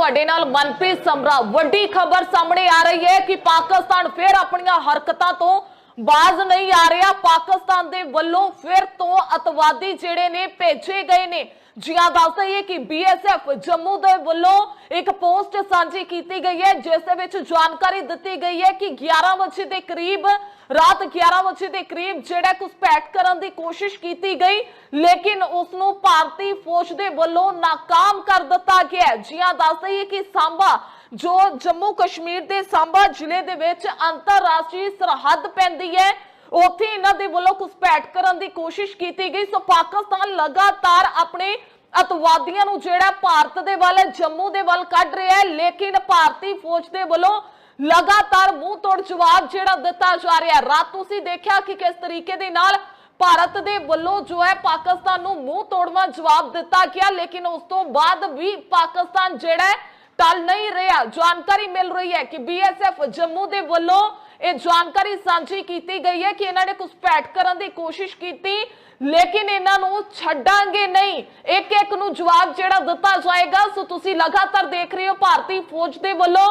ਤੁਹਾਡੇ ਨਾਲ ਮਨਪ੍ਰੀਤ ਸਮਰਾ, ਵੱਡੀ ਖਬਰ ਸਾਹਮਣੇ ਆ ਰਹੀ ਹੈ ਕਿ ਪਾਕਿਸਤਾਨ ਫਿਰ ਆਪਣੀਆਂ ਹਰਕਤਾਂ ਤੋਂ ਬਾਜ਼ ਨਹੀਂ ਆ ਰਿਹਾ। ਪਾਕਿਸਤਾਨ ਦੇ ਵੱਲੋਂ ਫਿਰ ਤੋਂ ਅਤਵਾਦੀ ਜਿਹੜੇ ਨੇ ਭੇਜੇ ਗਏ ਨੇ। ਜਿਹਾਂ ਦੱਸ ਦਈਏ ਕਿ ਬੀਐਸਐਫ ਜੰਮੂ ਦੇ ਵੱਲੋਂ ਇੱਕ ਪੋਸਟ ਸਾਂਝੀ ਕੀਤੀ ਗਈ ਹੈ, ਜਿਸ ਦੇ ਵਿੱਚ ਜਾਣਕਾਰੀ ਦਿੱਤੀ ਗਈ ਹੈ ਕਿ 11 ਵਜੇ ਦੇ ਕਰੀਬ, ਰਾਤ 11 ਵਜੇ ਦੇ ਕਰੀਬ ਜਿਹੜਾ ਘੁਸਪੈਠ ਕਰਨ ਦੀ ਕੋਸ਼ਿਸ਼ ਕੀਤੀ ਗਈ, ਲੇਕਿਨ ਉਸ ਨੂੰ ਭਾਰਤੀ ਫੌਜ ਦੇ ਵੱਲੋਂ ਨਾਕਾਮ ਕਰ ਦਿੱਤਾ ਗਿਆ ਹੈ। ਜੀ ਹਾਂ ਦੱਸ ਦਈਏ ਕਿ ਸਾਂਬਾ, ਜੋ ਜੰਮੂ ਕਸ਼ਮੀਰ ਦੇ ਸਾਂਬਾ ਜ਼ਿਲ੍ਹੇ ਦੇ ਵਿੱਚ ਅੰਤਰਰਾਸ਼ਟਰੀ ਸਰਹੱਦ ਪੈਂਦੀ ਹੈ ਉੱਥੇ ਇਹਨਾਂ ਦੇ ਵੱਲੋਂ ਘੁਸਪੈਠ ਕਰਨ ਦੀ ਕੋਸ਼ਿਸ਼ ਕੀਤੀ ਗਈ। ਸੋ ਪਾਕਿਸਤਾਨ ਲਗਾਤਾਰ ਆਪਣੇ ਅਤਵਾਦੀਆਂ ਨੂੰ ਜਿਹੜਾ ਭਾਰਤ ਦੇ ਵੱਲ ਜੰਮੂ ਦੇ ਵੱਲ ਕੱਢ ਰਿਹਾ ਹੈ, ਲੇਕਿਨ ਭਾਰਤੀ ਫੌਜ ਦੇ ਵੱਲੋਂ ਲਗਾਤਾਰ ਮੂੰਹ ਤੋੜ ਜਵਾਬ ਜਿਹੜਾ ਦਿੱਤਾ ਜਾ ਰਿਹਾ ਰਾਤ ਤੁਸੀਂ ਦੇਖਿਆ ਕਿ ਕਿਸ ਤਰੀਕੇ ਦੇ ਨਾਲ ਭਾਰਤ ਦੇ ਵੱਲੋਂ ਜੋ ਹੈ ਪਾਕਿਸਤਾਨ ਨੂੰ ਮੂੰਹ ਤੋੜਵਾ ਜਵਾਬ ਦਿੱਤਾ ਗਿਆ, ਲੇਕਿਨ ਉਸ ਤੋਂ ਬਾਅਦ ਵੀ ਪਾਕਿਸਤਾਨ ਜਿਹੜਾ ਟਲ ਨਹੀਂ ਰਿਹਾ। ਜਾਣਕਾਰੀ ਮਿਲ ਰਹੀ ਹੈ ਕਿ ਬੀਐਸਐਫ ਜੰਮੂ ਦੇ ਵੱਲੋਂ ਇਹ ਜਾਣਕਾਰੀ ਸਾਂਝੀ ਕੀਤੀ ਗਈ ਹੈ ਕਿ ਇਹਨਾਂ ਨੇ ਘੁਸਪੈਠ ਕਰਨ ਦੀ ਕੋਸ਼ਿਸ਼ ਕੀਤੀ, ਲੇਕਿਨ ਇਹਨਾਂ ਨੂੰ ਛੱਡਾਂਗੇ ਨਹੀਂ। ਇੱਕ ਇੱਕ ਨੂੰ ਜਵਾਬ ਜਿਹੜਾ ਦਿੱਤਾ ਜਾਏਗਾ। ਸੋ ਤੁਸੀਂ ਲਗਾਤਾਰ ਦੇਖ ਰਹੇ ਹੋ, ਭਾਰਤੀ ਫੌਜ ਦੇ ਵੱਲੋਂ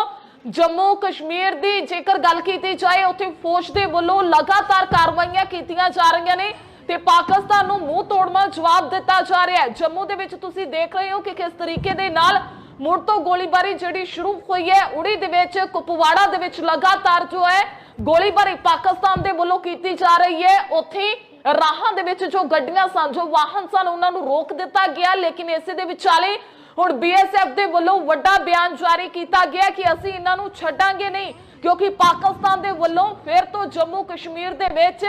ਜੰਮੂ ਕਸ਼ਮੀਰ ਦੀ ਜੇਕਰ ਗੱਲ ਕੀਤੀ ਜਾਏ, ਉੱਥੇ ਫੌਜ ਦੇ ਵੱਲੋਂ ਲਗਾਤਾਰ ਕਾਰਵਾਈਆਂ ਕੀਤੀਆਂ ਜਾ ਰਹੀਆਂ ਨੇ ਤੇ ਪਾਕਿਸਤਾਨ ਨੂੰ ਮੂੰਹ ਤੋੜਵਾ ਜਵਾਬ ਦਿੱਤਾ ਜਾ ਰਿਹਾ ਹੈ। ਜੰਮੂ ਦੇ ਵਿੱਚ ਤੁਸੀਂ ਦੇਖ ਰਹੇ ਹੋ ਕਿ ਕਿਸ ਤਰੀਕੇ ਦੇ ਨਾਲ ਮੁੜ ਤੋਂ ਗੋਲੀਬਾਰੀ ਜਿਹੜੀ ਸ਼ੁਰੂ ਹੋਈ ਹੈ ਉੜੀ ਦੇ ਵਿੱਚ ਕੁਪਵਾੜਾ ਦੇ ਵਿੱਚ ਲਗਾਤਾਰ ਜੋ ਹੈ, ਗੋਲੀਬਾਰੀ ਪਾਕਿਸਤਾਨ ਦੇ ਵੱਲੋਂ ਕੀਤੀ ਜਾ ਰਹੀ ਹੈ। ਉੱਥੇ ਰਾਹਾਂ ਦੇ ਵਿੱਚ ਜੋ ਗੱਡੀਆਂ ਸਨ, ਜੋ ਵਾਹਨ ਸਨ, ਉਹਨਾਂ ਨੂੰ ਰੋਕ ਦਿੱਤਾ ਗਿਆ। ਲੇਕਿਨ ਇਸੇ ਦੇ ਵਿਚਾਲੇ ਹੁਣ ਬੀਐਸਐਫ ਦੇ ਵੱਲੋਂ ਵੱਡਾ ਬਿਆਨ ਜਾਰੀ ਕੀਤਾ ਗਿਆ ਕਿ ਅਸੀਂ ਇਹਨਾਂ ਨੂੰ ਛੱਡਾਂਗੇ ਨਹੀਂ। ਕਿਉਂਕਿ ਪਾਕਿਸਤਾਨ ਦੇ ਵੱਲੋਂ ਫਿਰ ਤੋਂ ਜੰਮੂ ਕਸ਼ਮੀਰ ਦੇ ਵਿੱਚ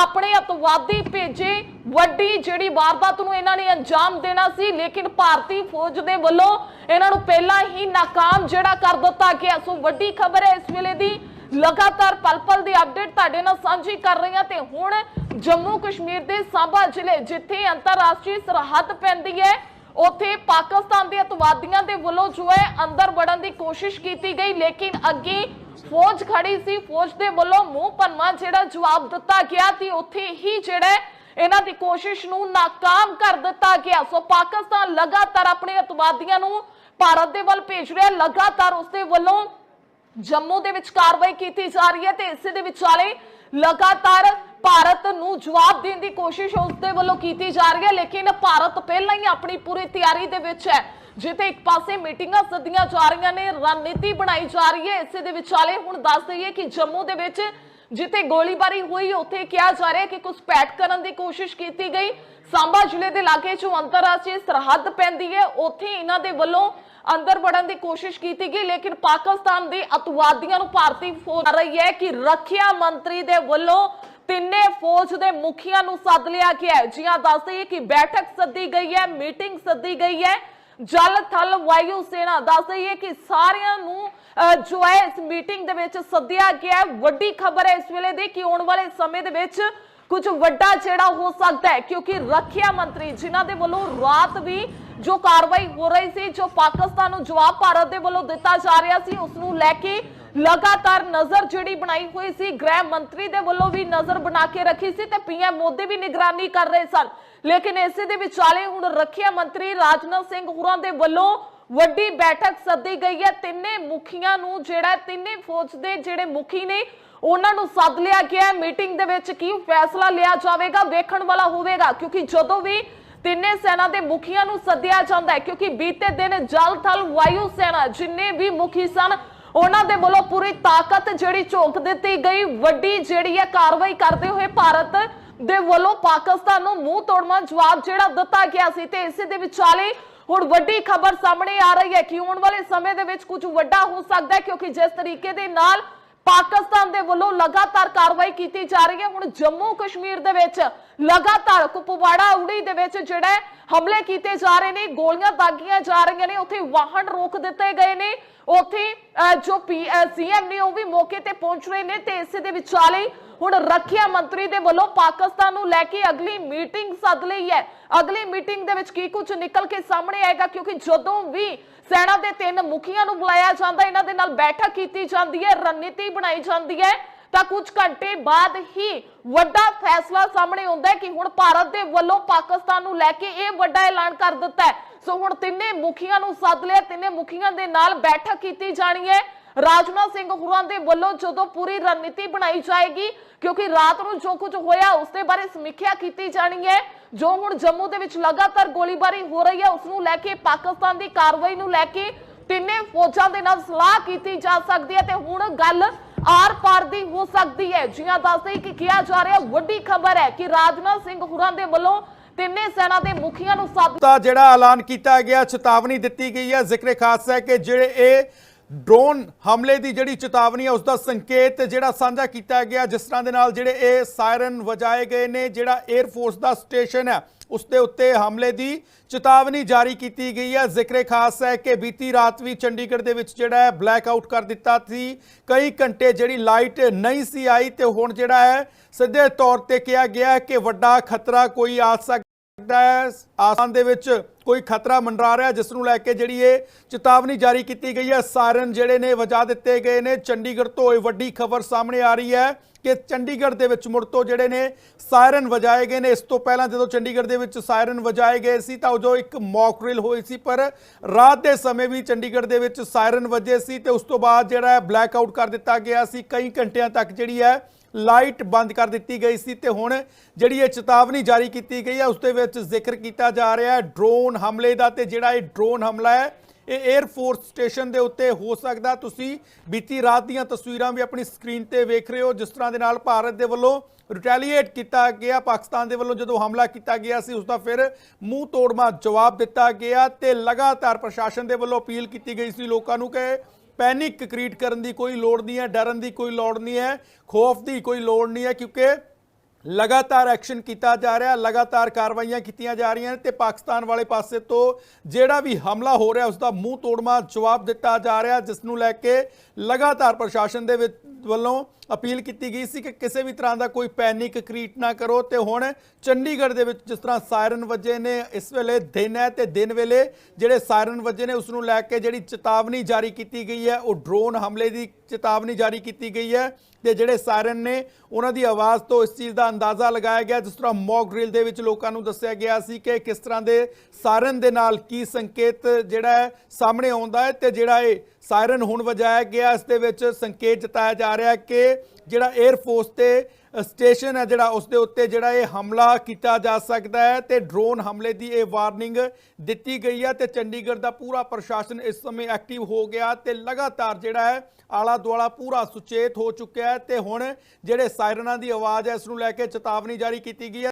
ਆਪਣੇ ਅਤਵਾਦੀ ਭੇਜੇ ਵੱਡੀ ਜਿਹੜੀ ਵਾਰਦਾਤ ਨੂੰ ਇਹਨਾਂ ਨੇ ਅੰਜਾਮ ਦੇਣਾ ਸੀ, ਲੇਕਿਨ ਭਾਰਤੀ ਫੌਜ ਦੇ ਵੱਲੋਂ ਇਹਨਾਂ ਨੂੰ ਪਹਿਲਾਂ ਹੀ ਨਾਕਾਮ ਜਿਹੜਾ ਕਰ ਦਿੱਤਾ ਗਿਆ। ਸੋ ਵੱਡੀ ਖਬਰ ਹੈ ਇਸ ਵੇਲੇ ਦੀ। ਲਗਾਤਾਰ ਪਲ-ਪਲ ਦੀ ਅਪਡੇਟ ਤੁਹਾਡੇ ਨਾਲ ਸਾਂਝੀ ਕਰ ਰਹੀ ਹਾਂ ਤੇ ਹੁਣ ਜੰਮੂ ਕਸ਼ਮੀਰ ਦੇ ਸਾਂਬਾ ਜ਼ਿਲ੍ਹੇ, ਜਿੱਥੇ ਅੰਤਰਰਾਸ਼ਟਰੀ ਸਰਹੱਦ ਪੈਂਦੀ ਹੈ, ਉੱਥੇ ਪਾਕਿਸਤਾਨ ਦੇ ਅਤਵਾਦੀਆਂ ਦੇ ਵੱਲੋਂ ਜੋ ਹੈ ਅੰਦਰ ਵੜਨ ਦੀ ਕੋਸ਼ਿਸ਼ ਕੀਤੀ ਗਈ। ਲੇਕਿਨ ਅੱਗੇ ਫੌਜ ਖੜੀ ਸੀ, ਫੌਜ ਦੇ ਵੱਲੋਂ ਮੂੰਹ ਪੰਮਾ ਜਿਹੜਾ ਜਵਾਬ ਦਿੱਤਾ ਗਿਆ ਤੇ ਉੱਥੇ ਹੀ ਜਿਹੜਾ ਇਹਨਾਂ ਦੀ ਕੋਸ਼ਿਸ਼ ਨੂੰ ਨਾਕਾਮ ਕਰ ਦਿੱਤਾ ਗਿਆ। ਸੋ ਪਾਕਿਸਤਾਨ ਲਗਾਤਾਰ ਆਪਣੇ ਅਤਵਾਦੀਆਂ ਨੂੰ ਭਾਰਤ ਦੇ ਵੱਲ ਭੇਜ ਰਿਹਾ, ਲਗਾਤਾਰ ਉਸਦੇ ਵੱਲੋਂ ਜੰਮੂ ਦੇ ਵਿੱਚ ਕਾਰਵਾਈ ਕੀਤੀ ਜਾ ਰਹੀ ਹੈ ਤੇ ਇਸੇ ਦੇ ਵਿਚਾਲੇ ਲਗਾਤਾਰ ਭਾਰਤ ਨੂੰ ਜਵਾਬ ਦੇਣ ਦੀ ਕੋਸ਼ਿਸ਼ ਉਸ ਦੇ ਵੱਲੋਂ ਕੀਤੀ ਜਾ ਰਹੀ ਹੈ, ਲੇਕਿਨ ਭਾਰਤ ਪਹਿਲਾਂ ਹੀ ਆਪਣੀ ਪੂਰੀ ਤਿਆਰੀ ਦੇ ਵਿੱਚ ਹੈ। ਜਿੱਥੇ ਇੱਕ ਪਾਸੇ ਮੀਟਿੰਗਾਂ ਸੱਦੀਆਂ ਜਾ ਰਹੀਆਂ ਨੇ, ਰਣਨੀਤੀ ਬਣਾਈ ਜਾ ਰਹੀ ਹੈ। ਇਸੇ ਦੇ ਵਿਚਾਲੇ ਹੁਣ ਦੱਸ ਦਈਏ ਕਿ ਜੰਮੂ ਦੇ ਵਿੱਚ ਜਿੱਥੇ ਗੋਲੀਬਾਰੀ ਹੋਈ, ਉੱਥੇ ਕਿਹਾ ਜਾ ਰਿਹਾ ਕਿ ਘੁਸਪੈਠ ਕਰਨ ਦੀ ਕੋਸ਼ਿਸ਼ ਕੀਤੀ ਗਈ। ਸਾਂਬਾ ਜ਼ਿਲ੍ਹੇ ਦੇ ਇਲਾਕੇ ਚ ਅੰਤਰਰਾਸ਼ਟਰੀ ਸਰਹੱਦ ਪੈਂਦੀ ਹੈ। ਉੱਥੇ ਇਹਨਾਂ ਦੇ ਵੱਲੋਂ ਅੰਦਰ ਵੜਨ ਦੀ ਕੋਸ਼ਿਸ਼ ਕੀਤੀ ਗਈ, ਲੇਕਿਨ ਪਾਕਿਸਤਾਨ ਦੇ ਅਤਵਾਦੀਆਂ ਨੂੰ ਭਾਰਤੀ ਫੌਜ ਕਰ ਰਹੀ ਹੈ ਕਿ ਰੱਖਿਆ ਮੰਤਰੀ ਦੇ ਵੱਲੋਂ ਤਿੰਨੇ ਫੌਜ ਦੇ ਮੁਖੀਆਂ ਨੂੰ ਸੱਦ ਲਿਆ ਗਿਆ ਹੈ। ਜੀ ਹਾਂ, ਦੱਸ ਦਈਏ ਕਿ ਬੈਠਕ ਸੱਦੀ ਗਈ ਹੈ, ਮੀਟਿੰਗ ਸੱਦੀ ਗਈ ਹੈ। ਜਲ, ਥਲ, ਵਾਯੂ ਸੈਨਾ, ਦੱਸ ਦਈਏ ਕਿ ਸਾਰਿਆਂ ਨੂੰ ਜੋ ਹੈ, ਇਸ ਮੀਟਿੰਗ ਦੇ ਵਿੱਚ ਸੱਦਿਆ ਗਿਆ ਹੈ। ਵੱਡੀ ਖਬਰ ਹੈ ਇਸ ਵੇਲੇ ਦੀ ਕਿ ਆਉਣ ਵਾਲੇ ਸਮੇਂ ਦੇ ਵਿੱਚ ਕੁਝ ਵੱਡਾ ਜਿਹੜਾ ਹੋ ਸਕਦਾ ਹੈ, ਕਿਉਂਕਿ ਰੱਖਿਆ ਮੰਤਰੀ ਜਿਨ੍ਹਾਂ ਦੇ ਵੱਲੋਂ ਰਾਤ ਵੀ ਜੋ ਕਾਰਵਾਈ ਹੋ ਰਹੀ ਸੀ, ਜੋ ਪਾਕਿਸਤਾਨ ਨੂੰ ਜਵਾਬ ਭਾਰਤ ਦੇ ਵੱਲੋਂ ਦਿੱਤਾ ਜਾ ਰਿਹਾ ਸੀ, ਉਸ ਨੂੰ ਲੈ ਕੇ ਲਗਾਤਾਰ ਨਜ਼ਰ ਜਿਹੜੀ ਬਣਾਈ ਹੋਈ ਸੀ, ਗ੍ਰਹਿ ਮੰਤਰੀ ਦੇ ਵੱਲੋਂ ਵੀ ਨਜ਼ਰ ਬਣਾ ਕੇ ਰੱਖੀ ਸੀ ਤੇ ਪੀਐਮ ਮੋਦੀ ਵੀ ਨਿਗਰਾਨੀ ਕਰ ਰਹੇ ਸਨ। ਲੇਕਿਨ ਇਸੇ ਦੇ ਵਿਚਾਲੇ ਹੁਣ ਰੱਖਿਆ ਮੰਤਰੀ ਰਾਜਨਾਥ ਸਿੰਘ ਹੋਰਾਂ ਦੇ ਵੱਲੋਂ ਵੱਡੀ ਬੈਠਕ ਸੱਦੀ ਗਈ ਹੈ। ਤਿੰਨੇ ਮੁਖੀਆਂ ਨੂੰ ਜਿਹੜਾ, ਤਿੰਨੇ ਫੌਜ ਦੇ ਜਿਹੜੇ ਮੁਖੀ ਨੇ, ਉਹਨਾਂ ਨੂੰ ਸੱਦ ਲਿਆ ਗਿਆ ਹੈ। ਮੀਟਿੰਗ ਦੇ ਵਿੱਚ ਕੀ ਫੈਸਲਾ ਲਿਆ ਜਾਵੇਗਾ, ਵੇਖਣ ਵਾਲਾ ਹੋਵੇਗਾ, ਕਿਉਂਕਿ ਜਦੋਂ ਵੀ ਤਿੰਨੇ ਸੈਨਾ ਦੇ ਮੁਖੀਆਂ ਨੂੰ ਸੱਦਿਆ ਜਾਂਦਾ ਹੈ, ਕਿਉਂਕਿ ਬੀਤੇ ਦਿਨ ਜਲ ਥਲ ਵਾਯੂ ਸੈਨਾ ਜਿੰਨੇ ਵੀ ਮੁਖੀ ਸਨ ਉਹਨਾਂ ਦੇ ਵੱਲੋਂ ਪੂਰੀ ਤਾਕਤ ਜਿਹੜੀ ਝੋਕ ਦਿੱਤੀ ਗਈ, ਵੱਡੀ ਜਿਹੜੀ ਹੈ ਕਾਰਵਾਈ ਕਰਦੇ ਹੋਏ ਭਾਰਤ ਦੇ ਵੱਲੋਂ ਪਾਕਿਸਤਾਨ ਨੂੰ ਮੂੰਹ ਤੋੜਵਾ ਜਵਾਬ ਜਿਹੜਾ ਦਿੱਤਾ ਗਿਆ ਸੀ ਤੇ ਇਸੇ ਦੇ ਵਿਚਾਲੇ ਹੁਣ ਵੱਡੀ ਖਬਰ ਸਾਹਮਣੇ ਆ ਰਹੀ ਹੈ ਕਿ ਆਉਣ ਵਾਲੇ ਸਮੇਂ ਦੇ ਵਿੱਚ ਕੁਝ ਵੱਡਾ ਹੋ ਸਕਦਾ ਹੈ, ਕਿਉਂਕਿ ਜਿਸ ਤਰੀਕੇ ਦੇ ਨਾਲ ਪਾਕਿਸਤਾਨ ਦੇ ਵੱਲੋਂ ਲਗਾਤਾਰ ਕਾਰਵਾਈ ਕੀਤੀ ਜਾ ਰਹੀ ਹੈ। ਹੁਣ ਜੰਮੂ ਕਸ਼ਮੀਰ ਦੇ ਵਿੱਚ ਲਗਾਤਾਰ ਕੁਪਵਾੜਾ ਉੜੀ ਦੇ ਵਿੱਚ ਜਿਹੜਾ ਹਮਲੇ ਕੀਤੇ ਜਾ ਰਹੇ ਨੇ, ਗੋਲੀਆਂ ਦਾਗੀਆਂ ਜਾ ਰਹੀਆਂ ਨੇ, ਉੱਥੇ ਵਾਹਨ ਰੋਕ ਦਿੱਤੇ ਗਏ ਨੇ, ਉੱਥੇ ਜੋ ਸੀਐਮ ਨੇ ਉਹ ਵੀ ਮੌਕੇ ਤੇ ਪਹੁੰਚ ਰਹੇ ਨੇ ਤੇ ਇਸੇ ਦੇ ਵਿਚਾਲੇ ਹੁਣ ਰੱਖਿਆ ਮੰਤਰੀ ਦੇ ਵੱਲੋਂ ਪਾਕਿਸਤਾਨ ਨੂੰ ਲੈ ਕੇ ਅਗਲੀ ਮੀਟਿੰਗ ਸੱਦ ਲਈ ਹੈ। ਅਗਲੀ ਮੀਟਿੰਗ ਦੇ ਵਿੱਚ ਕੀ ਕੁਝ ਨਿਕਲ ਕੇ ਸਾਹਮਣੇ ਆਏਗਾ, ਕਿਉਂਕਿ ਜਦੋਂ ਵੀ ਸੈਨਾ ਦੇ ਤਿੰਨ ਮੁਖੀਆਂ ਨੂੰ ਬੁਲਾਇਆ ਜਾਂਦਾ, ਇਹਨਾਂ ਦੇ ਨਾਲ ਬੈਠਕ ਕੀਤੀ ਜਾਂਦੀ ਹੈ, ਰਣਨੀਤੀ ਬਣਾਈ ਜਾਂਦੀ ਹੈ। ਤਾਂ ਕੁਝ ਘੰਟੇ ਬਾਅਦ ਹੀ ਵੱਡਾ ਫੈਸਲਾ ਸਾਹਮਣੇ ਆਉਂਦਾ ਹੈ ਕਿ ਹੁਣ ਭਾਰਤ ਦੇ ਵੱਲੋਂ ਪਾਕਿਸਤਾਨ ਨੂੰ ਲੈ ਕੇ ਇਹ ਵੱਡਾ ਐਲਾਨ ਕਰ ਦਿੱਤਾ ਹੈ। ਸੋ ਹੁਣ ਤਿੰਨੇ ਮੁਖੀਆਂ ਨੂੰ ਸੱਦ ਲਿਆ, ਤਿੰਨੇ ਮੁਖੀਆਂ ਦੇ ਨਾਲ ਬੈਠਕ ਕੀਤੀ ਜਾਣੀ ਹੈ। ਰਾਜਨਾਥ ਸਿੰਘ ਹੁਰਾਂ ਦੇ ਵੱਲੋਂ ਜਦੋਂ ਪੂਰੀ ਰਣਨੀਤੀ ਬਣਾਈ ਜਾਏਗੀ, ਕਿਉਂਕਿ ਰਾਤ ਨੂੰ ਜੋ ਕੁਝ ਹੋਇਆ ਉਸ ਦੇ ਬਾਰੇ ਸਮੀਖਿਆ ਕੀਤੀ ਜਾਣੀ ਹੈ। ਜੋ ਹੁਣ ਜੰਮੂ ਦੇ ਵਿੱਚ ਲਗਾਤਾਰ ਗੋਲੀਬਾਰੀ ਹੋ ਰਹੀ ਹੈ, ਉਸ ਨੂੰ ਲੈ ਕੇ, ਪਾਕਿਸਤਾਨ ਦੀ ਕਾਰਵਾਈ ਨੂੰ ਲੈ ਕੇ ਤਿੰਨੇ ਫੌਜਾਂ ਦੇ ਨਾਲ ਸਲਾਹ ਕੀਤੀ ਜਾ ਸਕਦੀ ਹੈ। ਤੇ ਹੁਣ ਗੱਲ ਆਰ ਪਾਰ ਦੀ ਹੋ ਸਕਦੀ ਹੈ। ਜੀਆਂ ਦੱਸਦੇ ਕਿ ਕਿਹਾ ਜਾ ਰਿਹਾ, ਵੱਡੀ ਖਬਰ ਹੈ ਕਿ ਰਾਜਨਾਥ ਸਿੰਘ ਹੁਰਾਂ ਦੇ ਵੱਲੋਂ ਤਿੰਨੇ ਸੈਨਾ ਦੇ ਮੁਖੀਆਂ ਨੂੰ ਸੱਦ ਜਿਹੜਾ ਐਲਾਨ ਕੀਤਾ ਗਿਆ, ਚੇਤਾਵਨੀ ਦਿੱਤੀ ਗਈ ਹੈ। ਜ਼ਿਕਰ ਖਾਸ ਹੈ ਕਿ ਜਿਹੜੇ ਇਹ ਡਰੋਨ ਹਮਲੇ ਦੀ ਜਿਹੜੀ ਚੇਤਾਵਨੀ ਹੈ ਉਸ ਦਾ ਸੰਕੇਤ ਜਿਹੜਾ ਸਾਂਝਾ ਕੀਤਾ ਗਿਆ, ਜਿਸ ਤਰ੍ਹਾਂ ਦੇ ਨਾਲ ਜਿਹੜੇ ਇਹ ਸਾਇਰਨ ਵਜਾਏ ਗਏ ਨੇ, ਜਿਹੜਾ 에ਅਰ ਫੋਰਸ ਦਾ ਸਟੇਸ਼ਨ ਹੈ ਉਸ ਦੇ ਉੱਤੇ ਹਮਲੇ ਦੀ ਚੇਤਾਵਨੀ ਜਾਰੀ ਕੀਤੀ ਗਈ ਹੈ। ਜ਼ਿਕਰ ਖਾਸ ਹੈ ਕਿ ਬੀਤੀ ਰਾਤ ਵੀ ਚੰਡੀਗੜ੍ਹ ਦੇ ਵਿੱਚ ਜਿਹੜਾ ਹੈ ਬਲੈਕ ਆਊਟ ਕਰ ਦਿੱਤਾ ਸੀ। ਕਈ ਘੰਟੇ ਜਿਹੜੀ ਲਾਈਟ ਨਹੀਂ ਸੀ ਆਈ ਤੇ ਹੁਣ ਜਿਹੜਾ ਹੈ, ਸਿੱਧੇ ਤੌਰ ਤੇ ਕਿਹਾ ਗਿਆ ਕਿ ਵੱਡਾ ਖਤਰਾ ਕੋਈ ਆ ਸਕਦਾ ਲੱਗਦਾ ਹੈ, ਆਸਾਮ ਦੇ ਵਿੱਚ ਕੋਈ ਖਤਰਾ ਮੰਡਰਾ ਰਿਹਾ ਜਿਸ ਨੂੰ ਲੈ ਕੇ ਜਿਹੜੀ ਇਹ ਚੇਤਾਵਨੀ ਜਾਰੀ ਕੀਤੀ ਗਈ ਹੈ। ਸਾਇਰਨ ਜਿਹੜੇ ਨੇ, ਵਜਾ ਦਿੱਤੇ ਗਏ ਨੇ। ਚੰਡੀਗੜ੍ਹ ਤੋਂ ਇਹ ਵੱਡੀ ਖਬਰ ਸਾਹਮਣੇ ਆ ਰਹੀ ਹੈ ਕਿ ਚੰਡੀਗੜ੍ਹ ਦੇ ਵਿੱਚ ਮੁੜ ਤੋਂ ਜਿਹੜੇ ਨੇ, ਸਾਇਰਨ ਵਜਾਏ ਗਏ ਨੇ। ਇਸ ਤੋਂ ਪਹਿਲਾਂ ਜਦੋਂ ਚੰਡੀਗੜ੍ਹ ਦੇ ਵਿੱਚ ਸਾਇਰਨ ਵਜਾਏ ਗਏ ਸੀ, ਤਾਂ ਉਦੋਂ ਇੱਕ ਮੌਕ ਡਰਿਲ ਹੋਈ ਸੀ, ਪਰ ਰਾਤ ਦੇ ਸਮੇਂ ਵੀ ਚੰਡੀਗੜ੍ਹ ਦੇ ਵਿੱਚ ਸਾਇਰਨ ਵਜੇ ਸੀ ਤੇ ਉਸ ਤੋਂ ਬਾਅਦ ਜਿਹੜਾ ਹੈ, ਬਲੈਕ ਆਊਟ ਕਰ ਦਿੱਤਾ ਗਿਆ ਸੀ। ਕਈ ਘੰਟਿਆਂ ਤੱਕ ਜਿਹੜੀ ਹੈ ਲਾਈਟ ਬੰਦ ਕਰ ਦਿੱਤੀ ਗਈ ਸੀ ਤੇ ਹੁਣ ਜਿਹੜੀ ਇਹ ਚੇਤਾਵਨੀ ਜਾਰੀ ਕੀਤੀ ਗਈ ਹੈ, ਉਸ ਦੇ ਵਿੱਚ ਜ਼ਿਕਰ ਕੀਤਾ ਜਾ ਰਿਹਾ ਹੈ ਡਰੋਨ ਹਮਲੇ ਦਾ ਤੇ ਜਿਹੜਾ ਇਹ ਡਰੋਨ ਹਮਲਾ ਹੈ, ਇਹ 에ਅਰ ਫੋਰਸ ਸਟੇਸ਼ਨ ਦੇ ਉੱਤੇ ਹੋ ਸਕਦਾ। ਤੁਸੀਂ ਬੀਤੀ ਰਾਤ ਦੀਆਂ ਤਸਵੀਰਾਂ ਵੀ ਆਪਣੀ ਸਕਰੀਨ ਤੇ ਵੇਖ ਰਹੇ ਹੋ। ਜਿਸ ਤਰ੍ਹਾਂ ਦੇ ਨਾਲ ਭਾਰਤ ਦੇ ਵੱਲੋਂ ਰਿਟੈਲੀਏਟ ਕੀਤਾ ਗਿਆ, ਪਾਕਿਸਤਾਨ ਦੇ ਵੱਲੋਂ ਜਦੋਂ ਹਮਲਾ ਕੀਤਾ ਗਿਆ ਸੀ, ਉਸ ਦਾ ਫਿਰ ਮੂੰਹ ਤੋੜਮਾ ਜਵਾਬ ਦਿੱਤਾ ਗਿਆ ਤੇ ਲਗਾਤਾਰ ਪ੍ਰਸ਼ਾਸਨ ਦੇ ਵੱਲੋਂ ਅਪੀਲ ਕੀਤੀ ਗਈ ਸੀ ਲੋਕਾਂ ਨੂੰ ਕਿ ਪੈਨਿਕ ਕ੍ਰੀਏਟ ਕਰਨ ਦੀ ਕੋਈ ਲੋੜ ਨਹੀਂ ਹੈ, ਡਰਨ ਦੀ ਕੋਈ ਲੋੜ ਨਹੀਂ ਹੈ, ਖੌਫ ਦੀ ਕੋਈ ਲੋੜ ਨਹੀਂ ਹੈ, ਕਿਉਂਕਿ ਲਗਾਤਾਰ ਐਕਸ਼ਨ ਕੀਤਾ ਜਾ ਰਿਹਾ, ਲਗਾਤਾਰ ਕਾਰਵਾਈਆਂ ਕੀਤੀਆਂ ਜਾ ਰਹੀਆਂ ਨੇ ਤੇ ਪਾਕਿਸਤਾਨ ਵਾਲੇ ਪਾਸੇ ਤੋਂ ਜਿਹੜਾ ਵੀ ਹਮਲਾ ਹੋ ਰਿਹਾ ਉਸ ਦਾ ਮੂੰਹ ਤੋੜਮਾ ਜਵਾਬ ਦਿੱਤਾ ਜਾ ਰਿਹਾ, ਜਿਸ ਨੂੰ ਲੈ ਕੇ ਲਗਾਤਾਰ ਪ੍ਰਸ਼ਾਸਨ ਦੇ ਵਿੱਚ ਵੱਲੋਂ ਅਪੀਲ ਕੀਤੀ ਗਈ ਸੀ ਕਿ ਕਿਸੇ ਵੀ ਤਰ੍ਹਾਂ ਦਾ ਕੋਈ ਪੈਨਿਕ ਕ੍ਰੀਏਟ ਨਾ ਕਰੋ ਤੇ ਹੁਣ ਚੰਡੀਗੜ੍ਹ ਦੇ ਵਿੱਚ ਜਿਸ ਤਰ੍ਹਾਂ ਸਾਇਰਨ ਵੱਜੇ ਨੇ, ਇਸ ਵੇਲੇ ਦਿਨ ਹੈ ਤੇ ਦਿਨ ਵੇਲੇ ਜਿਹੜੇ ਸਾਇਰਨ ਵੱਜੇ ਨੇ ਉਸ ਨੂੰ ਲੈ ਕੇ ਜਿਹੜੀ ਚੇਤਾਵਨੀ ਜਾਰੀ ਕੀਤੀ ਗਈ ਹੈ, ਉਹ ਡਰੋਨ ਹਮਲੇ ਦੀ ਚੇਤਾਵਨੀ ਜਾਰੀ ਕੀਤੀ ਗਈ ਹੈ ਤੇ ਜਿਹੜੇ ਸਾਇਰਨ ਨੇ, ਉਹਨਾਂ ਦੀ ਆਵਾਜ਼ ਤੋਂ ਇਸ ਚੀਜ਼ ਦਾ ਅੰਦਾਜ਼ਾ ਲਗਾਇਆ ਗਿਆ, ਜਿਸ ਤਰ੍ਹਾਂ ਮੌਕ ਡਰਿਲ ਦੇ ਵਿੱਚ ਲੋਕਾਂ ਨੂੰ ਦੱਸਿਆ ਗਿਆ ਸੀ ਕਿ ਕਿਸ ਤਰ੍ਹਾਂ ਦੇ ਸਾਇਰਨ ਦੇ ਨਾਲ ਕੀ ਸੰਕੇਤ ਜਿਹੜਾ ਹੈ ਸਾਹਮਣੇ ਆਉਂਦਾ ਹੈ ਤੇ ਜਿਹੜਾ ਇਹ ਸਾਇਰਨ ਹੁਣ ਵਜਾਇਆ ਗਿਆ, ਇਸ ਦੇ ਵਿੱਚ ਸੰਕੇਤ ਜਤਾਇਆ ਜਾ ਰਿਹਾ ਕਿ ਜਿਹੜਾ 에ਅਰ ਫੋਰਸ ਤੇ ਸਟੇਸ਼ਨ ਹੈ ਜਿਹੜਾ ਉਸ ਦੇ ਉੱਤੇ ਜਿਹੜਾ ਇਹ ਹਮਲਾ ਕੀਤਾ ਜਾ ਸਕਦਾ ਹੈ ਤੇ ਡਰੋਨ ਹਮਲੇ ਦੀ ਇਹ ਵਾਰਨਿੰਗ ਦਿੱਤੀ ਗਈ ਹੈ ਤੇ ਚੰਡੀਗੜ੍ਹ ਦਾ ਪੂਰਾ ਪ੍ਰਸ਼ਾਸਨ ਇਸ ਸਮੇਂ ਐਕਟਿਵ ਹੋ ਗਿਆ ਤੇ ਲਗਾਤਾਰ ਜਿਹੜਾ ਹੈ ਆਲਾ ਦੁਆਲਾ ਪੂਰਾ ਸੁਚੇਤ ਹੋ ਚੁੱਕਿਆ ਹੈ ਤੇ ਹੁਣ ਜਿਹੜੇ ਸਾਇਰਨਾਂ ਦੀ ਆਵਾਜ਼ ਹੈ, ਇਸ ਨੂੰ ਲੈ ਕੇ ਚੇਤਾਵਨੀ ਜਾਰੀ ਕੀਤੀ ਗਈ ਹੈ।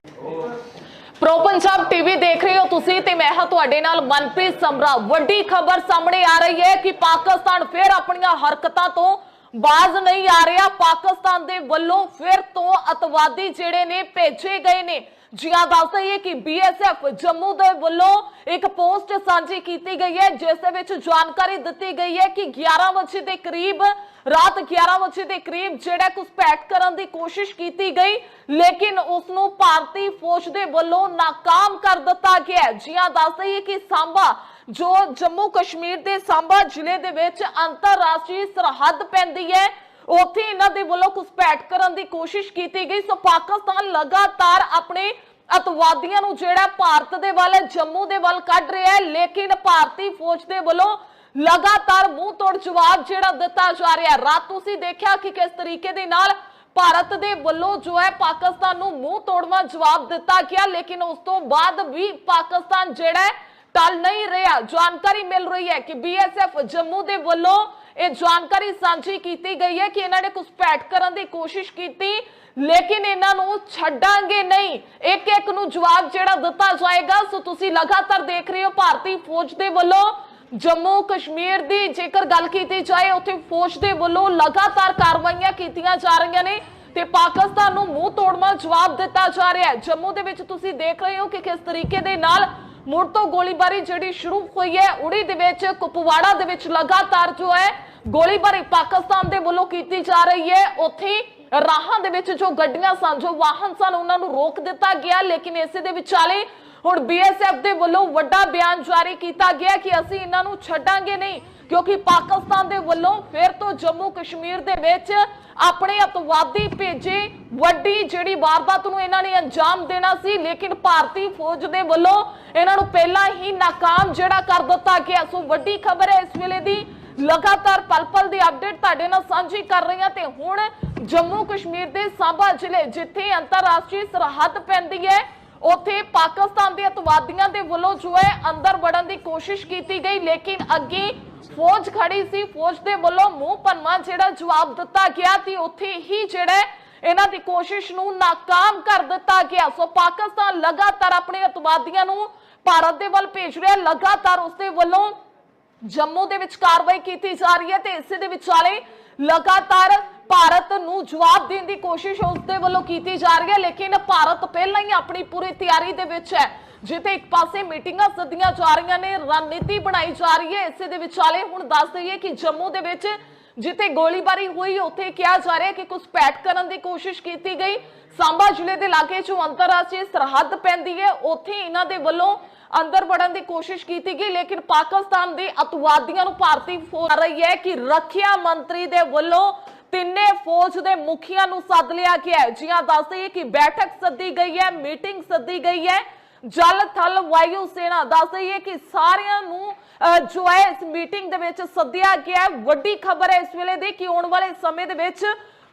ਪ੍ਰੋ ਪੰਜਾਬ ਟੀਵੀ ਦੇਖ ਰਹੇ ਹੋ ਤੁਸੀਂ ਤੇ ਮੈਂ ਹਾਂ ਤੁਹਾਡੇ ਨਾਲ ਮਨਪ੍ਰੀਤ ਸਮਰਾ। ਵੱਡੀ ਖਬਰ ਸਾਹਮਣੇ ਆ ਰਹੀ ਹੈ ਕਿ ਪਾਕਿਸਤਾਨ ਫਿਰ ਆਪਣੀਆਂ ਹਰਕਤਾਂ ਤੋਂ ਬਾਜ਼ ਨਹੀਂ ਆ ਰਿਹਾ। ਪਾਕਿਸਤਾਨ ਦੇ ਵੱਲੋਂ ਫਿਰ ਤੋਂ ਅਤਵਾਦੀ ਜਿਹੜੇ ਨੇ ਭੇਜੇ ਗਏ ਨੇ। ਜਿਆ ਦੱਸ ਦਈਏ ਕਿ ਬੀਐਸਐਫ ਜੰਮੂ ਦੇ ਵੱਲੋਂ ਇੱਕ ਪੋਸਟ ਸਾਂਝੀ ਕੀਤੀ ਗਈ ਹੈ, ਜਿਸ ਦੇ ਵਿੱਚ ਜਾਣਕਾਰੀ ਦਿੱਤੀ ਗਈ ਹੈ ਕਿ 11 ਵਜੇ ਦੇ ਕਰੀਬ, ਰਾਤ 11 ਵਜੇ ਦੇ ਕਰੀਬ ਜਿਹੜਾ ਘੁਸਪੈਠ ਕਰਨ ਦੀ ਕੋਸ਼ਿਸ਼ ਕੀਤੀ ਗਈ, ਲੇਕਿਨ ਉਸ ਨੂੰ ਭਾਰਤੀ ਫੌਜ ਦੇ ਵੱਲੋਂ ਨਾਕਾਮ ਕਰ ਦਿੱਤਾ ਗਿਆ ਹੈ। ਜਿਆ ਦੱਸ ਦਈਏ ਕਿ ਸਾਂਬਾ ਜੋ ਜੰਮੂ ਕਸ਼ਮੀਰ ਦੇ ਸਾਂਬਾ ਜ਼ਿਲ੍ਹੇ ਦੇ ਵਿੱਚ ਅੰਤਰਰਾਸ਼ਟਰੀ ਸਰਹੱਦ ਪੈਂਦੀ ਹੈ, ਉੱਥੇ ਇਹਨਾਂ ਦੇ ਵੱਲੋਂ ਘੁਸਪੈਠ ਕਰਨ ਦੀ ਕੋਸ਼ਿਸ਼ ਕੀਤੀ ਗਈ। ਸੋ ਪਾਕਿਸਤਾਨ ਲਗਾਤਾਰ ਆਪਣੇ ਅਤਵਾਦੀਆਂ ਨੂੰ ਜਿਹੜਾ ਭਾਰਤ ਦੇ ਵੱਲ ਜੰਮੂ ਦੇ ਵੱਲ ਕੱਢ ਰਿਹਾ ਹੈ, ਲੇਕਿਨ ਭਾਰਤੀ ਫੌਜ ਦੇ ਵੱਲੋਂ ਲਗਾਤਾਰ ਮੂੰਹ ਤੋੜ ਜਵਾਬ ਜਿਹੜਾ ਦਿੱਤਾ ਜਾ ਰਿਹਾ ਰਾਤ ਤੁਸੀਂ ਦੇਖਿਆ ਕਿ ਕਿਸ ਤਰੀਕੇ ਦੇ ਨਾਲ ਭਾਰਤ ਦੇ ਵੱਲੋਂ ਜੋ ਹੈ ਪਾਕਿਸਤਾਨ ਨੂੰ ਮੂੰਹ ਤੋੜਵਾ ਜਵਾਬ ਦਿੱਤਾ ਗਿਆ, ਲੇਕਿਨ ਉਸ ਤੋਂ ਬਾਅਦ ਵੀ ਪਾਕਿਸਤਾਨ ਜਿਹੜਾ ਟਲ ਨਹੀਂ ਰਿਹਾ ਜਾਣਕਾਰੀ ਮਿਲ ਰਹੀ ਹੈ ਕਿ ਬੀਐਸਐਫ ਜੰਮੂ ਦੇ ਵੱਲੋਂ ਇਹ ਜਾਣਕਾਰੀ ਸਾਂਝੀ ਕੀਤੀ ਗਈ ਹੈ ਕਿ ਇਹਨਾਂ ਨੇ ਘੁਸਪੈਠ ਕਰਨ ਦੀ ਕੋਸ਼ਿਸ਼ ਕੀਤੀ ਲੇਕਿਨ ਇਹਨਾਂ ਨੂੰ ਛੱਡਾਂਗੇ ਨਹੀਂ ਇੱਕ ਇੱਕ ਨੂੰ ਜਵਾਬ ਜਿਹੜਾ ਦਿੱਤਾ ਜਾਏਗਾ ਸੋ ਤੁਸੀਂ ਲਗਾਤਾਰ ਦੇਖ ਰਹੇ ਹੋ ਭਾਰਤੀ ਫੌਜ ਦੇ ਵੱਲੋਂ ਜੰਮੂ ਕਸ਼ਮੀਰ ਦੀ ਜੇਕਰ ਗੱਲ ਕੀਤੀ ਜਾਏ ਉੱਥੇ ਫੌਜ ਦੇ ਵੱਲੋਂ ਲਗਾਤਾਰ ਕਾਰਵਾਈਆਂ ਕੀਤੀਆਂ ਜਾ ਰਹੀਆਂ ਨੇ ਤੇ ਪਾਕਿਸਤਾਨ ਨੂੰ ਮੂੰਹ ਤੋੜਵਾ ਜਵਾਬ ਦਿੱਤਾ ਜਾ ਰਿਹਾ ਹੈ ਜੰਮੂ ਦੇ ਵਿੱਚ ਤੁਸੀਂ ਦੇਖ ਰਹੇ ਹੋ ਕਿ ਕਿਸ ਤਰੀਕੇ ਦੇ ਨਾਲ ਮੁੜ ਤੋਂ ਗੋਲੀਬਾਰੀ ਜਿਹੜੀ ਸ਼ੁਰੂ ਹੋਈ ਹੈ ਉੜੀ ਦੇ ਵਿੱਚ ਕੁਪਵਾੜਾ ਦੇ ਵਿੱਚ ਲਗਾਤਾਰ ਜੋ ਹੈ, ਗੋਲੀਬਾਰੀ ਪਾਕਿਸਤਾਨ ਦੇ ਵੱਲੋਂ ਕੀਤੀ ਜਾ ਰਹੀ ਹੈ। ਉੱਥੇ ਰਾਹਾਂ ਦੇ ਵਿੱਚ ਜੋ ਗੱਡੀਆਂ ਸਨ, ਜੋ ਵਾਹਨ ਸਨ, ਉਹਨਾਂ ਨੂੰ ਰੋਕ ਦਿੱਤਾ ਗਿਆ। ਲੇਕਿਨ ਇਸੇ ਦੇ ਵਿਚਾਲੇ ਹੁਣ ਬੀਐਸਐਫ ਦੇ ਵੱਲੋਂ ਵੱਡਾ ਬਿਆਨ ਜਾਰੀ ਕੀਤਾ ਗਿਆ ਕਿ ਅਸੀਂ ਇਹਨਾਂ ਨੂੰ ਛੱਡਾਂਗੇ ਨਹੀਂ। ਕਿਉਂਕਿ ਪਾਕਿਸਤਾਨ ਦੇ ਵੱਲੋਂ ਫਿਰ ਤੋਂ ਜੰਮੂ ਕਸ਼ਮੀਰ ਦੇ ਵਿੱਚ ਆਪਣੇ ਅਤਵਾਦੀ ਭੇਜੇ ਵੱਡੀ ਜਿਹੜੀ ਵਾਰਦਾਤ ਨੂੰ ਇਹਨਾਂ ਨੇ ਅੰਜਾਮ ਦੇਣਾ ਸੀ, ਲੇਕਿਨ ਭਾਰਤੀ ਫੌਜ ਦੇ ਵੱਲੋਂ ਇਹਨਾਂ ਨੂੰ ਪਹਿਲਾਂ ਹੀ ਨਾਕਾਮ ਜਿਹੜਾ ਕਰ ਦਿੱਤਾ ਗਿਆ। ਸੋ ਵੱਡੀ ਖਬਰ ਹੈ ਇਸ ਵੇਲੇ ਦੀ। ਲਗਾਤਾਰ ਪਲ ਪਲ ਦੀ ਅਪਡੇਟ ਤੁਹਾਡੇ ਨਾਲ ਸਾਂਝੀ ਕਰ ਰਹੀ ਹਾਂ ਤੇ ਹੁਣ ਜੰਮੂ ਕਸ਼ਮੀਰ ਦੇ ਸਾਂਬਾ ਜ਼ਿਲ੍ਹੇ, ਜਿੱਥੇ ਅੰਤਰਰਾਸ਼ਟਰੀ ਸਰਹੱਦ ਪੈਂਦੀ ਹੈ, ਉੱਥੇ ਪਾਕਿਸਤਾਨ ਦੇ ਅਤਵਾਦੀਆਂ ਦੇ ਵੱਲੋਂ ਜੋ ਹੈ ਅੰਦਰ ਵੜਨ ਦੀ ਕੋਸ਼ਿਸ਼ ਕੀਤੀ ਗਈ। ਲੇਕਿਨ ਅੱਗੇ ਫੌਜ ਖੜੀ ਸੀ, ਫੌਜ ਦੇ ਵੱਲੋਂ ਮੂੰਹ ਭੰਮਾ ਜਿਹੜਾ ਜਵਾਬ ਦਿੱਤਾ ਗਿਆ ਤੇ ਉੱਥੇ ਹੀ ਜਿਹੜਾ ਇਹਨਾਂ ਦੀ ਕੋਸ਼ਿਸ਼ ਨੂੰ ਨਾਕਾਮ ਕਰ ਦਿੱਤਾ ਗਿਆ। ਸੋ ਪਾਕਿਸਤਾਨ ਲਗਾਤਾਰ ਆਪਣੇ ਅਤਵਾਦੀਆਂ ਨੂੰ ਭਾਰਤ ਦੇ ਵੱਲ ਭੇਜ ਰਿਹਾ, ਲਗਾਤਾਰ ਉਸਦੇ ਵੱਲੋਂ ਜੰਮੂ ਦੇ ਵਿੱਚ ਕਾਰਵਾਈ ਕੀਤੀ ਜਾ ਰਹੀ ਹੈ ਤੇ ਇਸੇ ਦੇ ਵਿਚਾਲੇ ਲਗਾਤਾਰ ਭਾਰਤ ਨੂੰ ਜਵਾਬ ਦੇਣ ਦੀ ਕੋਸ਼ਿਸ਼ ਉਸ ਦੇ ਵੱਲੋਂ ਕੀਤੀ ਜਾ ਰਹੀ ਹੈ, ਲੇਕਿਨ ਭਾਰਤ ਪਹਿਲਾਂ ਹੀ ਆਪਣੀ ਪੂਰੀ ਤਿਆਰੀ ਦੇ ਵਿੱਚ ਹੈ। ਜਿੱਥੇ ਇੱਕ ਪਾਸੇ ਮੀਟਿੰਗਾਂ ਸੱਦੀਆਂ ਜਾ ਰਹੀਆਂ ਨੇ, ਰਣਨੀਤੀ ਬਣਾਈ ਜਾ ਰਹੀ ਹੈ। ਇਸੇ ਦੇ ਵਿਚਾਲੇ ਹੁਣ ਦੱਸ ਦਈਏ ਕਿ ਜੰਮੂ ਦੇ ਵਿੱਚ ਜਿੱਥੇ ਗੋਲੀਬਾਰੀ ਹੋਈ, ਉੱਥੇ ਕਿਹਾ ਜਾ ਰਿਹਾ ਕਿ ਘੁਸਪੈਠ ਕਰਨ ਦੀ ਕੋਸ਼ਿਸ਼ ਕੀਤੀ ਗਈ। ਸਾਂਬਾ ਜ਼ਿਲ੍ਹੇ ਦੇ ਇਲਾਕੇ 'ਚੋਂ ਅੰਤਰਰਾਸ਼ਟਰੀ ਸਰਹੱਦ ਪੈਂਦੀ ਹੈ। ਉੱਥੇ ਇਹਨਾਂ ਦੇ ਵੱਲੋਂ ਅੰਦਰ ਵੜਨ ਦੀ ਕੋਸ਼ਿਸ਼ ਕੀਤੀ ਗਈ, ਲੇਕਿਨ ਪਾਕਿਸਤਾਨ ਦੇ ਅਤਵਾਦੀਆਂ ਨੂੰ ਭਾਰਤੀ ਫੌਜ ਕਰ ਰਹੀ ਹੈ ਕਿ ਰੱਖਿਆ ਮੰਤਰੀ ਦੇ ਵੱਲੋਂ ਤਿੰਨੇ ਫੌਜ ਦੇ ਮੁਖੀਆਂ ਨੂੰ ਸੱਦ ਲਿਆ ਗਿਆ ਹੈ। ਜੀ ਹਾਂ ਕਿ ਬੈਠਕ ਸੱਦੀ ਗਈ ਹੈ, ਮੀਟਿੰਗ ਸੱਦੀ ਗਈ ਹੈ। ਜਲ ਥਲ ਵਾਯੂ ਸੈਨਾ ਦੱਸ ਦਈਏ ਕਿ ਸਾਰਿਆਂ ਨੂੰ ਜੋ ਹੈ ਇਸ ਮੀਟਿੰਗ ਦੇ ਵਿੱਚ ਸੱਦਿਆ ਗਿਆ ਹੈ। ਵੱਡੀ ਖਬਰ ਹੈ ਇਸ ਵੇਲੇ ਦੀ ਕਿ ਆਉਣ ਵਾਲੇ ਸਮੇਂ ਦੇ ਵਿੱਚ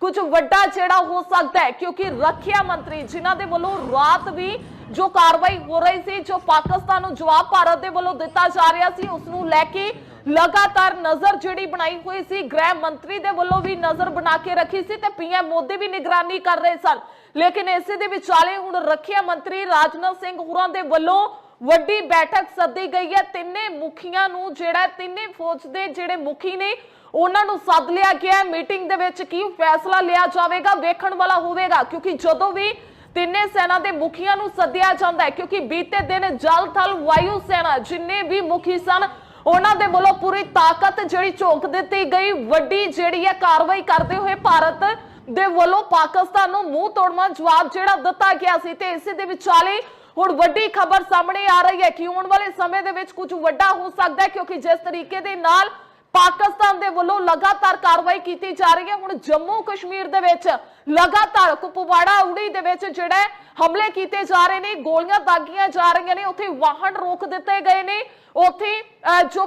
ਕੁਝ ਵੱਡਾ ਜਿਹੜਾ ਹੋ ਸਕਦਾ ਹੈ, ਕਿਉਂਕਿ ਰੱਖਿਆ ਮੰਤਰੀ ਜਿਨ੍ਹਾਂ ਦੇ ਵੱਲੋਂ ਰਾਤ ਵੀ ਜੋ ਕਾਰਵਾਈ ਹੋ ਰਹੀ ਸੀ, ਜੋ ਪਾਕਿਸਤਾਨ ਨੂੰ ਜਵਾਬ ਭਾਰਤ ਦੇ ਵੱਲੋਂ ਦਿੱਤਾ ਜਾ ਰਿਹਾ ਸੀ, ਉਸ ਨੂੰ ਲੈ ਕੇ ਲਗਾਤਾਰ ਨਜ਼ਰ ਜਿਹੜੀ ਬਣਾਈ ਹੋਈ ਸੀ, ਗ੍ਰਹਿ ਮੰਤਰੀ ਦੇ ਵੱਲੋਂ ਵੀ ਨਜ਼ਰ ਬਣਾ ਕੇ ਰੱਖੀ ਸੀ ਤੇ ਪੀਐਮ ਮੋਦੀ ਵੀ ਨਿਗਰਾਨੀ ਕਰ ਰਹੇ ਸਨ। ਲੇਕਿਨ ਇਸੇ ਦੇ ਵਿਚਾਲੇ ਹੁਣ ਰੱਖਿਆ ਮੰਤਰੀ ਰਾਜਨਾਥ ਸਿੰਘ ਹੋਰਾਂ ਦੇ ਵੱਲੋਂ ਵੱਡੀ ਬੈਠਕ ਸੱਦੀ ਗਈ ਹੈ। ਤਿੰਨੇ ਮੁਖੀਆਂ ਨੂੰ ਜਿਹੜਾ, ਤਿੰਨੇ ਫੌਜ ਦੇ ਜਿਹੜੇ ਮੁਖੀ ਨੇ, ਉਹਨਾਂ ਨੂੰ ਸੱਦ ਲਿਆ ਗਿਆ ਮੀਟਿੰਗ ਦੇ ਵਿੱਚ ਕੀ ਫੈਸਲਾ ਲਿਆ ਜਾਵੇਗਾ, ਵੇਖਣ ਵਾਲਾ ਹੋਵੇਗਾ, ਕਿਉਂਕਿ ਜਦੋਂ ਵੀ ਤਿੰਨੇ ਸੈਨਾ ਦੇ ਮੁਖੀਆਂ ਨੂੰ ਸੱਦਿਆ ਜਾਂਦਾ ਹੈ, ਕਿਉਂਕਿ ਬੀਤੇ ਦਿਨ ਜਲ ਥਲ ਵਾਯੂ ਸੈਨਾ ਜਿੰਨੇ ਵੀ ਮੁਖੀ ਸਨ ਉਹਨਾਂ ਦੇ ਵੱਲੋਂ ਪੂਰੀ ਤਾਕਤ ਜਿਹੜੀ ਝੋਕ ਦਿੱਤੀ ਗਈ, ਵੱਡੀ ਜਿਹੜੀ ਹੈ ਕਾਰਵਾਈ ਕਰਦੇ ਹੋਏ ਭਾਰਤ ਦੇ ਵੱਲੋਂ ਪਾਕਿਸਤਾਨ ਨੂੰ ਮੂੰਹ ਤੋੜਵਾਂ ਜਵਾਬ ਜਿਹੜਾ ਦਿੱਤਾ ਗਿਆ ਸੀ ਤੇ ਇਸੇ ਦੇ ਵਿਚਾਲੇ ਹੁਣ ਵੱਡੀ ਖਬਰ ਸਾਹਮਣੇ ਆ ਰਹੀ ਹੈ ਕਿ ਆਉਣ ਵਾਲੇ ਸਮੇਂ ਦੇ ਵਿੱਚ ਕੁਝ ਵੱਡਾ ਹੋ ਸਕਦਾ ਹੈ, ਕਿਉਂਕਿ ਜਿਸ ਤਰੀਕੇ ਦੇ ਨਾਲ ਪਾਕਿਸਤਾਨ ਦੇ ਵੱਲੋਂ ਲਗਾਤਾਰ ਕਾਰਵਾਈ ਕੀਤੀ ਜਾ ਰਹੀ ਹੈ। ਹੁਣ ਜੰਮੂ ਕਸ਼ਮੀਰ ਦੇ ਵਿੱਚ ਲਗਾਤਾਰ ਕੁਪਵਾੜਾ ਉੜੀ ਦੇ ਵਿੱਚ ਜਿਹੜਾ ਹਮਲੇ ਕੀਤੇ ਜਾ ਰਹੇ ਨੇ, ਗੋਲੀਆਂ ਦਾਗੀਆਂ ਜਾ ਰਹੀਆਂ ਨੇ, ਉੱਥੇ ਵਾਹਨ ਰੋਕ ਦਿੱਤੇ ਗਏ ਨੇ, ਉੱਥੇ ਜੋ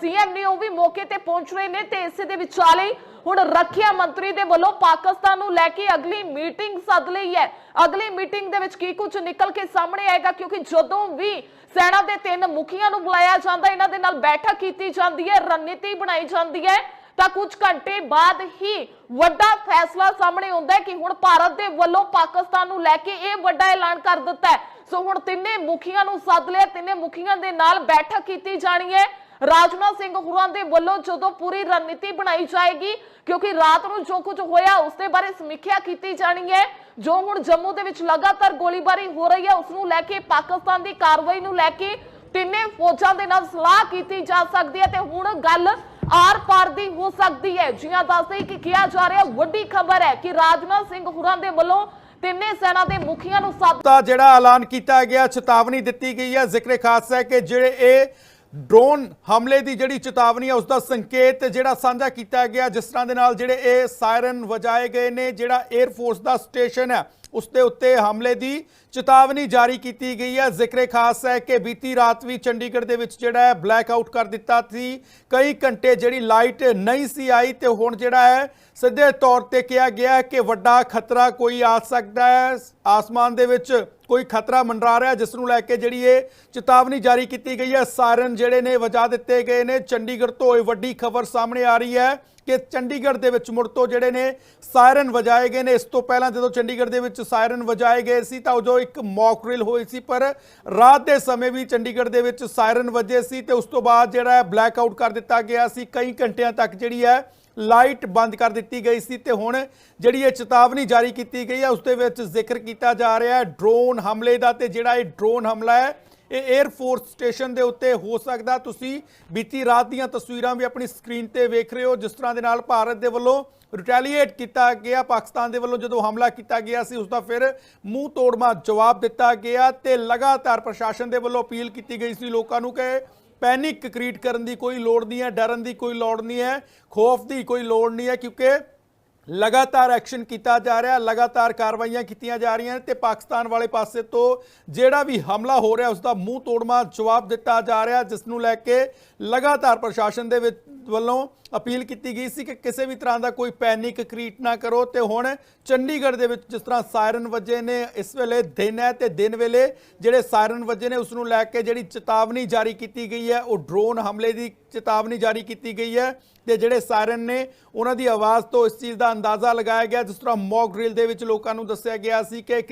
ਸੀਐਮ ਨੇ ਉਹ ਵੀ ਮੌਕੇ ਤੇ ਪਹੁੰਚ ਰਹੇ ਨੇ ਤੇ ਇਸੇ ਦੇ ਵਿਚਾਲੇ ਹੁਣ ਰੱਖਿਆ ਮੰਤਰੀ ਦੇ ਵੱਲੋਂ ਪਾਕਿਸਤਾਨ ਨੂੰ ਲੈ ਕੇ ਅਗਲੀ ਮੀਟਿੰਗ ਸੱਦ ਲਈ ਹੈ। ਅਗਲੀ ਮੀਟਿੰਗ ਦੇ ਵਿੱਚ ਕੀ ਕੁਝ ਨਿਕਲ ਕੇ ਸਾਹਮਣੇ ਆਏਗਾ, ਕਿਉਂਕਿ ਜਦੋਂ ਵੀ ਸੈਨਾ ਦੇ ਤਿੰਨ ਮੁਖੀਆਂ ਨੂੰ ਬੁਲਾਇਆ ਜਾਂਦਾ, ਇਹਨਾਂ ਦੇ ਨਾਲ ਬੈਠਕ ਕੀਤੀ ਜਾਂਦੀ ਹੈ, ਰਣਨੀਤੀ ਬਣਾਈ ਜਾਂਦੀ ਹੈ, ਤਾਂ ਕੁਝ ਘੰਟੇ ਬਾਅਦ ਹੀ ਵੱਡਾ ਫੈਸਲਾ ਸਾਹਮਣੇ ਆਉਂਦਾ ਹੈ ਕਿ ਹੁਣ ਭਾਰਤ ਦੇ ਵੱਲੋਂ ਪਾਕਿਸਤਾਨ ਨੂੰ ਲੈ ਕੇ ਇਹ ਵੱਡਾ ਐਲਾਨ ਕਰ ਦਿੱਤਾ ਹੈ। ਸੋ ਹੁਣ ਤਿੰਨੇ ਮੁਖੀਆਂ ਨੂੰ ਸੱਦ ਲਿਆ, ਤਿੰਨੇ ਮੁਖੀਆਂ ਦੇ ਨਾਲ ਬੈਠਕ ਕੀਤੀ ਜਾਣੀ ਹੈ। ਰਾਜਨਾਥ ਸਿੰਘ ਹੋਰਾਂ ਦੇ ਵੱਲੋਂ ਜਦੋਂ ਪੂਰੀ ਰਣਨੀਤੀ ਬਣਾਈ ਜਾਏਗੀ, ਕਿਉਂਕਿ ਰਾਤ ਨੂੰ ਜੋ ਕੁਝ ਹੋਇਆ, ਉਸ ਦੇ ਬਾਰੇ ਸਮੀਖਿਆ ਕੀਤੀ ਜਾਣੀ ਹੈ। ਜੋ ਹੁਣ ਜੰਮੂ ਦੇ ਵਿੱਚ ਲਗਾਤਾਰ ਗੋਲੀਬਾਰੀ ਹੋ ਰਹੀ ਹੈ, ਉਸ ਨੂੰ ਲੈ ਕੇ, ਪਾਕਿਸਤਾਨ ਦੀ ਕਾਰਵਾਈ ਨੂੰ ਲੈ ਕੇ ਤਿੰਨੇ ਫੌਜਾਂ ਦੇ ਨਾਲ ਸਲਾਹ ਕੀਤੀ ਜਾ ਸਕਦੀ ਹੈ ਤੇ ਹੁਣ ਗੱਲ ਆਰ ਪਾਰ ਦੀ ਹੋ ਸਕਦੀ ਹੈ। ਜਿਹਾਂ ਦੱਸਦੇ ਕਿ ਕਿਹਾ ਜਾ ਰਿਹਾ, ਵੱਡੀ ਖਬਰ ਹੈ ਕਿ ਰਾਜਨਾਥ ਸਿੰਘ ਹੋਰਾਂ ਦੇ ਵੱਲੋਂ ਤਿੰਨੇ ਸੈਨਾ ਦੇ ਮੁਖੀਆਂ ਨੂੰ ਸੱਦ ਦਾ ਜਿਹੜਾ ਐਲਾਨ ਕੀਤਾ ਗਿਆ, ਚੇਤਾਵਨੀ ਦਿੱਤੀ ਗਈ ਹੈ। ਜ਼ਿਕਰ ਖਾਸ ਹੈ ਕਿ ਜਿਹੜੇ ਇਹ ਡਰੋਨ ਹਮਲੇ ਦੀ ਜਿਹੜੀ ਚੇਤਾਵਨੀ ਹੈ ਉਸ ਦਾ ਸੰਕੇਤ ਜਿਹੜਾ ਸਾਂਝਾ ਕੀਤਾ ਗਿਆ, ਜਿਸ ਤਰ੍ਹਾਂ ਦੇ ਨਾਲ ਜਿਹੜੇ ਇਹ ਸਾਇਰਨ ਵਜਾਏ ਗਏ ਨੇ, ਜਿਹੜਾ 에ਅਰ ਫੋਰਸ ਦਾ ਸਟੇਸ਼ਨ ਹੈ ਉਸ ਦੇ ਉੱਤੇ ਹਮਲੇ ਦੀ ਚੇਤਾਵਨੀ ਜਾਰੀ ਕੀਤੀ ਗਈ ਹੈ। ਜ਼ਿਕਰ ਖਾਸ ਹੈ ਕਿ ਬੀਤੀ ਰਾਤ ਵੀ ਚੰਡੀਗੜ੍ਹ ਦੇ ਵਿੱਚ ਜਿਹੜਾ ਹੈ ਬਲੈਕ ਆਊਟ ਕਰ ਦਿੱਤਾ ਸੀ। ਕਈ ਘੰਟੇ ਜਿਹੜੀ ਲਾਈਟ ਨਹੀਂ ਸੀ ਆਈ ਤੇ ਹੁਣ ਜਿਹੜਾ ਹੈ ਸਿੱਧੇ ਤੌਰ ਤੇ ਕਿਹਾ ਗਿਆ ਕਿ ਵੱਡਾ ਖਤਰਾ ਕੋਈ ਆ ਸਕਦਾ ਹੈ। ਆਸਮਾਨ ਦੇ ਵਿੱਚ ਕੋਈ ਖਤਰਾ ਮੰਡਰਾ ਰਿਹਾ, ਜਿਸ ਨੂੰ ਲੈ ਕੇ ਜਿਹੜੀ ਇਹ ਚੇਤਾਵਨੀ ਜਾਰੀ ਕੀਤੀ ਗਈ ਹੈ। ਸਾਇਰਨ ਜਿਹੜੇ ਨੇ, ਵਜਾ ਦਿੱਤੇ ਗਏ ਨੇ। ਚੰਡੀਗੜ੍ਹ ਤੋਂ ਇਹ ਵੱਡੀ ਖਬਰ ਸਾਹਮਣੇ ਆ ਰਹੀ ਹੈ ਕਿ ਚੰਡੀਗੜ੍ਹ ਦੇ ਵਿੱਚ ਮੁੜ ਤੋਂ ਜਿਹੜੇ ਨੇ, ਸਾਇਰਨ ਵਜਾਏ ਗਏ ਨੇ। ਇਸ ਤੋਂ ਪਹਿਲਾਂ ਜਦੋਂ ਚੰਡੀਗੜ੍ਹ ਦੇ ਵਿੱਚ ਸਾਇਰਨ ਵਜਾਏ ਗਏ ਸੀ, ਤਾਂ ਉਦੋਂ ਇੱਕ ਮੌਕ ਡਰਿਲ ਹੋਈ ਸੀ। ਪਰ ਰਾਤ ਦੇ ਸਮੇਂ ਵੀ ਚੰਡੀਗੜ੍ਹ ਦੇ ਵਿੱਚ ਸਾਇਰਨ ਵਜੇ ਸੀ ਤੇ ਉਸ ਤੋਂ ਬਾਅਦ ਜਿਹੜਾ ਹੈ ਬਲੈਕ ਆਊਟ ਕਰ ਦਿੱਤਾ ਗਿਆ ਸੀ। ਕਈ ਘੰਟਿਆਂ ਤੱਕ ਜਿਹੜੀ ਹੈ ਲਾਈਟ ਬੰਦ ਕਰ ਦਿੱਤੀ ਗਈ ਸੀ ਤੇ ਹੁਣ ਜਿਹੜੀ ਇਹ ਚੇਤਾਵਨੀ ਜਾਰੀ ਕੀਤੀ ਗਈ ਹੈ, ਉਸ ਦੇ ਵਿੱਚ ਜ਼ਿਕਰ ਕੀਤਾ ਜਾ ਰਿਹਾ ਹੈ ਡਰੋਨ ਹਮਲੇ ਦਾ ਤੇ ਜਿਹੜਾ ਇਹ ਡਰੋਨ ਹਮਲਾ ਹੈ, ਇਹ 에ਅਰ ਫੋਰਸ ਸਟੇਸ਼ਨ ਦੇ ਉੱਤੇ ਹੋ ਸਕਦਾ। ਤੁਸੀਂ ਬੀਤੀ ਰਾਤ ਦੀਆਂ ਤਸਵੀਰਾਂ ਵੀ ਆਪਣੀ ਸਕਰੀਨ ਤੇ ਵੇਖ ਰਹੇ ਹੋ, ਜਿਸ ਤਰ੍ਹਾਂ ਦੇ ਨਾਲ ਭਾਰਤ ਦੇ ਵੱਲੋਂ ਰਿਟੈਲੀਏਟ ਕੀਤਾ ਗਿਆ, ਪਾਕਿਸਤਾਨ ਦੇ ਵੱਲੋਂ ਜਦੋਂ ਹਮਲਾ ਕੀਤਾ ਗਿਆ ਸੀ, ਉਸ ਦਾ ਫਿਰ ਮੂੰਹ ਤੋੜਮਾ ਜਵਾਬ ਦਿੱਤਾ ਗਿਆ ਤੇ ਲਗਾਤਾਰ ਪ੍ਰਸ਼ਾਸਨ ਦੇ ਵੱਲੋਂ ਅਪੀਲ ਕੀਤੀ ਗਈ ਸੀ ਲੋਕਾਂ ਨੂੰ ਕਿ ਪੈਨਿਕ ਕ੍ਰੀਏਟ ਕਰਨ ਦੀ ਕੋਈ ਲੋੜ ਨਹੀਂ ਹੈ, ਡਰਨ ਦੀ ਕੋਈ ਲੋੜ ਨਹੀਂ ਹੈ, ਖੌਫ ਦੀ ਕੋਈ ਲੋੜ ਨਹੀਂ ਹੈ, ਕਿਉਂਕਿ ਲਗਾਤਾਰ ਐਕਸ਼ਨ ਕੀਤਾ ਜਾ ਰਿਹਾ, ਲਗਾਤਾਰ ਕਾਰਵਾਈਆਂ ਕੀਤੀਆਂ ਜਾ ਰਹੀਆਂ ਨੇ ਤੇ ਪਾਕਿਸਤਾਨ ਵਾਲੇ ਪਾਸੇ ਤੋਂ ਜਿਹੜਾ ਵੀ ਹਮਲਾ ਹੋ ਰਿਹਾ ਉਸ ਦਾ ਮੂੰਹ ਤੋੜਮਾ ਜਵਾਬ ਦਿੱਤਾ ਜਾ ਰਿਹਾ, ਜਿਸ ਨੂੰ ਲੈ ਕੇ ਲਗਾਤਾਰ ਪ੍ਰਸ਼ਾਸਨ ਦੇ ਵਿੱਚ ਵੱਲੋਂ ਅਪੀਲ ਕੀਤੀ ਗਈ ਸੀ ਕਿ ਕਿਸੇ ਵੀ ਤਰ੍ਹਾਂ ਦਾ ਕੋਈ ਪੈਨਿਕ ਕ੍ਰੀਏਟ ਨਾ ਕਰੋ ਤੇ ਹੁਣ ਚੰਡੀਗੜ੍ਹ ਦੇ ਵਿੱਚ ਜਿਸ ਤਰ੍ਹਾਂ ਸਾਇਰਨ ਵੱਜੇ ਨੇ ਇਸ ਵੇਲੇ ਦਿਨ ਹੈ ਤੇ ਦਿਨ ਵੇਲੇ ਜਿਹੜੇ ਸਾਇਰਨ ਵੱਜੇ ਨੇ ਉਸ ਨੂੰ ਲੈ ਕੇ ਜਿਹੜੀ ਚੇਤਾਵਨੀ ਜਾਰੀ ਕੀਤੀ ਗਈ ਹੈ, ਉਹ ਡਰੋਨ ਹਮਲੇ ਦੀ ਚੇਤਾਵਨੀ ਜਾਰੀ ਕੀਤੀ ਗਈ ਹੈ ਤੇ ਜਿਹੜੇ ਸਾਇਰਨ ਨੇ ਉਹਨਾਂ ਦੀ ਆਵਾਜ਼ ਤੋਂ ਇਸ ਚੀਜ਼ ਦਾ ਅੰਦਾਜ਼ਾ ਲਗਾਇਆ ਗਿਆ ਜਿਸ ਤਰ੍ਹਾਂ ਮੌਕ ਡਰਿਲ ਦੇ ਵਿੱਚ ਲੋਕਾਂ ਨੂੰ ਦੱਸਿਆ ਗਿਆ ਸੀ ਕਿ